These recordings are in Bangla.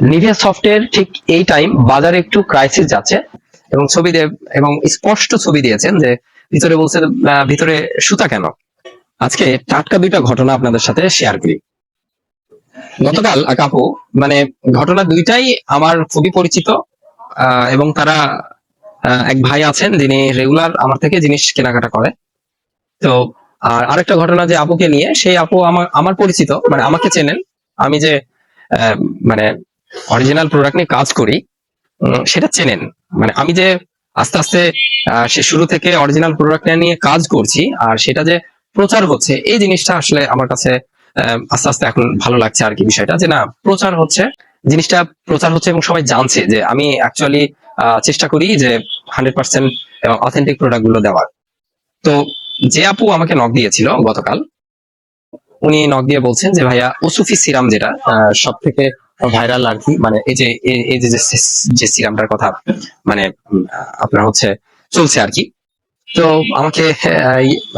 নিভিয়া সফটের ঠিক এই টাইম বাজারে একটু ক্রাইসিস যাচ্ছে এবং ছবি এবং স্পষ্ট ছবি দিয়েছেন যে ভিতরে বলছেন আহ, ভিতরে সুতা কেন? আজকে টাটকা দুইটা ঘটনা আপনাদের সাথে শেয়ার করি। গতকাল এক আপু মানে ঘটনা দুইটাই আমার খুবই পরিচিত এবং তারা এক ভাই আছেন যিনি রেগুলার আমার থেকে জিনিস কেনাকাটা করে। তো আর আরেকটা ঘটনা যে আপুকে নিয়ে সেই আপু আমার আমার পরিচিত মানে আমাকে চেনেন। আমি যে মানে অরিজিনাল প্রোডাক্ট নিয়ে কাজ করি সেটা চেনেন। মানে আমি যে আস্তে আস্তে সে শুরু থেকে অরিজিনাল প্রোডাক্ট নিয়ে কাজ করছি, আর সেটা যে প্রচার হচ্ছে, এই জিনিসটা আসলে আমার কাছে আস্তে আস্তে এখন ভালো লাগছে আর কি বিষয়টা, যে না, প্রচার হচ্ছে, জিনিসটা প্রচার হচ্ছে এবং সবাই জানছে যে আমি অ্যাকচুয়ালি চেষ্টা করি যে হান্ড্রেড পার্সেন্ট অথেন্টিক প্রোডাক্টগুলো দেওয়ার। তো যে আপু আমাকে নক দিয়েছিল গতকাল, উনি নক দিয়ে বলছেন যে, ভাইয়া, ওসুফি সিরাম যেটা সব থেকে ভাইরাল আর কি। মানে এই যে এই যে, যে- সিরামটার কথা মানে আপনার হচ্ছে চলছে আর কি। তো আমাকে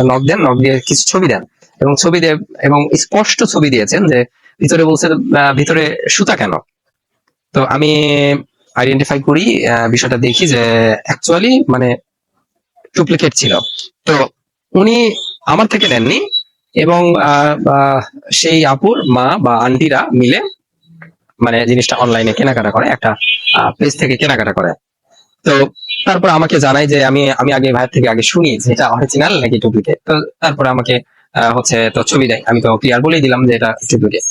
নক দেন নক দিয়ে কিছু ছবি দেন। এবং ছবি দিয়ে, এবং স্পষ্ট ছবি দিয়েছেন যে ভিতরে বলছে ভিতরে সুতা কেন? তো আমি আইডেন্টিফাই করি বিষয়টা দেখি যে অ্যাকচুয়ালি মানে ডুপ্লিকেট ছিল। তো উনি আমার থেকে নেননি এবং সেই আপুর মা বা আন্টিরা মিলে মানে জিনিসটা অনলাইনে কেনাকাটা করে একটা পেজ থেকে কেনাকাটা করে। তো তারপর আমাকে জানায় যে আমি আমি আগে ভাইয়ের থেকে আগে শুনি যে এটা অরিজিনাল নাকি ডুপ্লিকেট তো তারপরে আমাকে হচ্ছে তো ছবি দেয়। আমি তো ক্লিয়ার বলেই দিলাম যে এটা ডুপ্লিকেট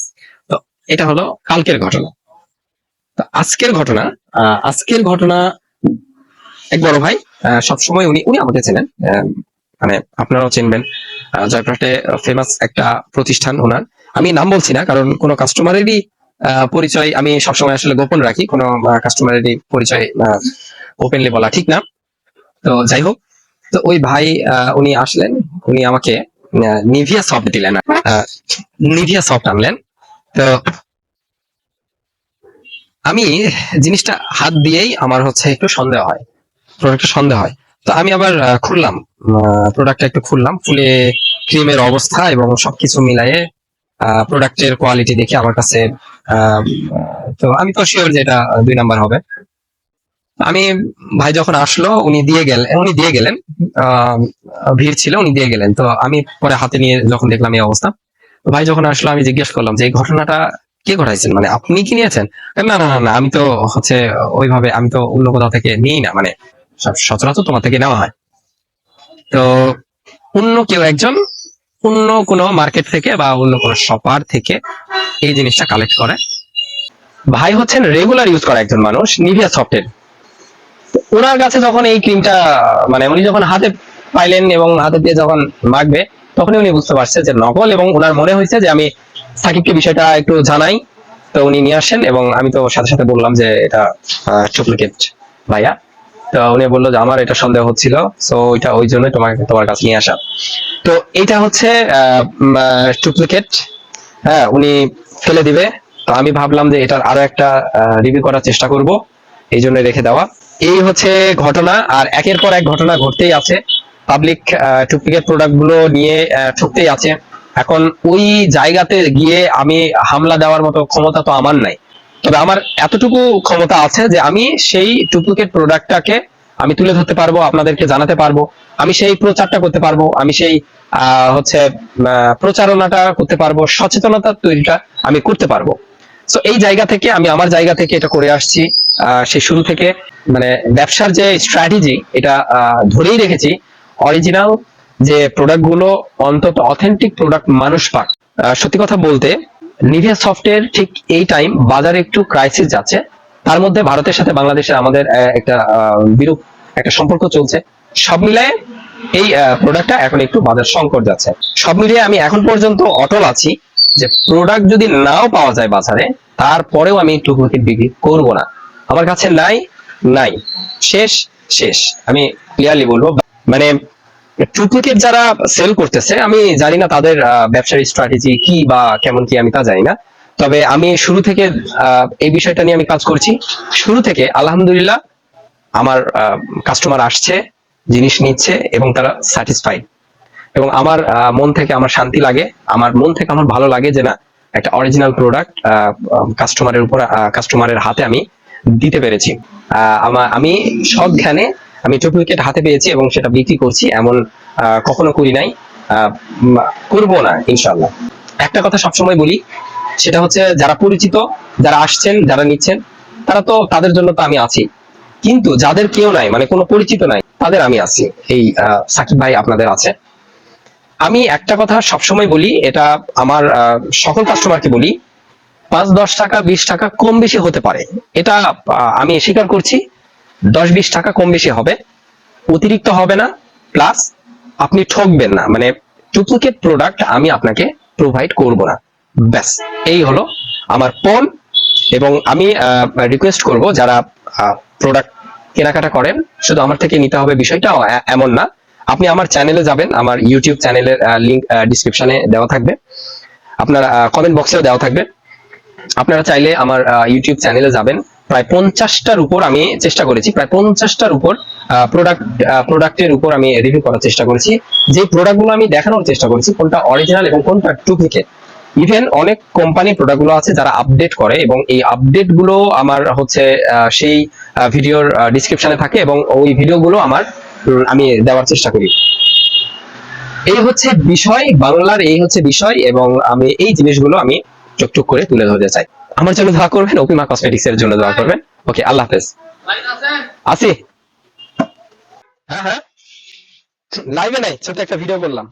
তো এটা হলো কালকের ঘটনা। তো আজকের ঘটনা আজকের ঘটনা এক বড় ভাই আহ, সবসময় উনি উনি আমাকে চেনেন। মানে আপনারাও চিনবেন। জয়প্রাটে ফেমাস একটা প্রতিষ্ঠান ওনার। আমি নাম বলছি না কারণ কোনো কাস্টমারেরই পরিচয় আমি সবসময় আসলে গোপন রাখি, কোনো কাস্টমারেরই পরিচয় ওপেনলি বলা ঠিক না। তো যাই হোক, তো ওই ভাই উনি আসলেন, উনি আমাকে নিভিয়া সফট দিলেন নিভিয়া সফট আনলেন। তো আমি জিনিসটা হাত দিয়েই আমার হচ্ছে একটু সন্দেহ হয় প্রোডাক্টটা সন্দেহ হয়। তো আমি আবার খুললাম প্রোডাক্টটা একটু খুললাম, খুলে ক্রিমের অবস্থা এবং সবকিছু মিলায়ে প্রোডাক্টের কোয়ালিটি দেখে আমার কাছে তো আমি তো শিওর যে এটা দুই নাম্বার হবে। আমি, ভাই যখন আসলো, উনি দিয়ে গেলেন উনি দিয়ে গেলেন। ভিড় ছিল, উনি দিয়ে গেলেন। তো আমি পরে হাতে নিয়ে যখন দেখলাম এই অবস্থা ভাই যখন আসলো, আমি জিজ্ঞেস করলাম যে, এই ঘটনাটা কে ঘটাইছেন? মানে আপনি কি নিয়েছেন? না না না আমি তো হচ্ছে ওইভাবে, আমি তো অন্য কোথাও থেকে নিই না। মানে সচরাচর তোমার থেকে নেওয়া হয়। তো অন্য কেউ একজন অন্য কোনো মার্কেট থেকে বা অন্য কোনো শপার থেকে এই জিনিসটা কালেক্ট করে। ভাই হচ্ছেন রেগুলার ইউজ করা একজন মানুষ নিভিয়া সফটের ওনার কাছে যখন এই ক্রিমটা মানে উনি যখন হাতে পাইলেন এবং হাতে দিয়ে যখন মাখবে, তখনই উনি বুঝতে পারছে যে নকল এবং ওনার মনে হয়েছে যে আমি সাকিবকে বিষয়টা একটু জানাই। তো উনি নিয়ে আসেন এবং আমি তো সাথে সাথে বললাম যে এটা ডুপ্লিকেট ভাইয়া। তো উনি বলল যে আমার এটা সন্দেহ হচ্ছিল সো ওইটা ওই জন্য তোমাকে তোমার কাছে নিয়ে আসা। তো এটা হচ্ছে ডুপ্লিকেট হ্যাঁ উনি ফেলে দিবে। তো আমি ভাবলাম যে এটার আরও একটা রিভিউ করার চেষ্টা করব, এই জন্য রেখে দেওয়া। এই হচ্ছে ঘটনা, আর একের পর এক ঘটনা ঘটতেই আছে। পাবলিক ডুপ্লিকেট প্রোডাক্টগুলো নিয়ে ঠকতেই আছে। এখন ওই জায়গাতে গিয়ে আমি হামলা দেওয়ার মতো ক্ষমতা তো আমার নাই। তবে আমার এতটুকু ক্ষমতা আছে যে আমি সেই ডুপ্লিকেট প্রোডাক্টটাকে আমি তুলে ধরতে পারব, আপনাদেরকে জানাতে পারব, আমি সেই প্রচারটা করতে পারব, আমি সেই হচ্ছে প্রচারণাটা করতে পারব, সচেতনতা তৈরিটা আমি করতে পারব। তো এই জায়গা থেকে, আমি আমার জায়গা থেকে এটা করে আসছি সেই শুরু থেকে মানে ব্যবসার যে স্ট্র্যাটেজি এটা ধরেই রেখেছি অরিজিনাল যে প্রোডাক্টগুলো অন্তত অথেন্টিক প্রোডাক্ট মানুষ পাক। সত্যি কথা বলতে নিভিয়া সফটের ঠিক এই টাইম বাজারে একটু ক্রাইসিস যাচ্ছে। তার মধ্যে ভারতের সাথে বাংলাদেশের আমাদের একটা বিরূপ একটা সম্পর্ক চলছে। সব মিলায়ে এই প্রোডাক্টটা এখন একটু বাজার সংকট যাচ্ছে। সব মিলিয়ে আমি এখন পর্যন্ত অটল আছি যে প্রোডাক্ট যদি নাও পাওয়া যায় বাজারে, তারপরেও আমি ডুপ্লিকেট বিক্রি করব না। আমার কাছে নাই নাই। শেষ শেষ। আমি ক্লিয়ারলি বলব মানে ডুপ্লিকেট যারা সেল করতেছে, আমি জানি না তাদের ব্যবসার স্ট্র্যাটেজি কি বা কেমন কি আমি তা জানি না। তবে আমি শুরু থেকে এই বিষয়টা নিয়ে আমি কাজ করছি। শুরু থেকে আলহামদুলিল্লাহ আমার কাস্টমার আসছে, জিনিস নিচ্ছে এবং তারা স্যাটিসফাইড এবং আমার মন থেকে আমার শান্তি লাগে। আমার মন থেকে আমার ভালো লাগে যে না, একটা অরিজিনাল প্রোডাক্ট কাস্টমারের উপর কাস্টমারের হাতে আমি দিতে পেরেছি। আমা- আমি সজ্ঞানে আমি ডুপ্লিকেট হাতে পেয়েছি এবং সেটা বিক্রি করছি, এমন কখনো করি নাই। করব না ইনশাল্লাহ একটা কথা সবসময় বলি, সেটা হচ্ছে যারা পরিচিত, যারা আসছেন, যারা নিচ্ছেন, তারা তো তাদের জন্য তো আমি আছি। কিন্তু যাদের কেউ নাই মানে কোনো পরিচিত নাই, তাদের আমি আছি। এই সাকিব ভাই আপনাদের আছে। আমি একটা কথা সবসময় বলি, এটা আমার সকল কাস্টমারকে বলি, পাঁচ, দশ টাকা, বিশ টাকা কম বেশি হতে পারে। এটা আমি স্বীকার করছি। দশ বিশ টাকা কম বেশি হবে। অতিরিক্ত হবে না প্লাস আপনি ঠকবেন না। মানে ডুপ্লিকেট প্রোডাক্ট আমি আপনাকে প্রোভাইড করব না। ব্যাস, এই হলো আমার পণ এবং আমি রিকোয়েস্ট করব যারা প্রোডাক্ট কেনাকাটা করেন, শুধু আমার থেকে নিতে হবে বিষয়টা এমন না। আপনি আমার চ্যানেলে যাবেন, আমার ইউটিউব চ্যানেলের লিঙ্ক ডিসক্রিপশনে দেওয়া থাকবে। আপনার কমেন্ট বক্সেও দেওয়া থাকবে। আপনারা চাইলে আমার ইউটিউব চ্যানেলে যাবেন। প্রায় পঞ্চাশটার উপর আমি চেষ্টা করেছি, প্রায় পঞ্চাশটার উপর প্রোডাক্ট প্রোডাক্টের উপর আমি রিভিউ করার চেষ্টা করেছি। যে প্রোডাক্টগুলো আমি দেখানোর চেষ্টা করেছি, কোনটা অরিজিনাল এবং কোনটা ডুপ্লিকেট ইভেন অনেক কোম্পানি প্রোডাক্টগুলো আছে যারা আপডেট করে এবং এই আপডেটগুলো আমার হচ্ছে সেই ভিডিওর ডিসক্রিপশনে থাকে এবং ওই ভিডিওগুলো আমার আমি দেওয়ার চেষ্টা করি। এই হচ্ছে বিষয়, বাংলার এই হচ্ছে বিষয় এবং আমি এই জিনিসগুলো আমি টুকটুক করে তুলে ধরতে চাই। আমার জন্য দোয়া করবেন অপিমা কসমেটিক্স এর জন্য দোয়া করবেন। ওকে, আল্লাহ হাফেজ। আসি? হ্যাঁ হ্যাঁ। লাইভে নাই ছোট একটা ভিডিও করলাম।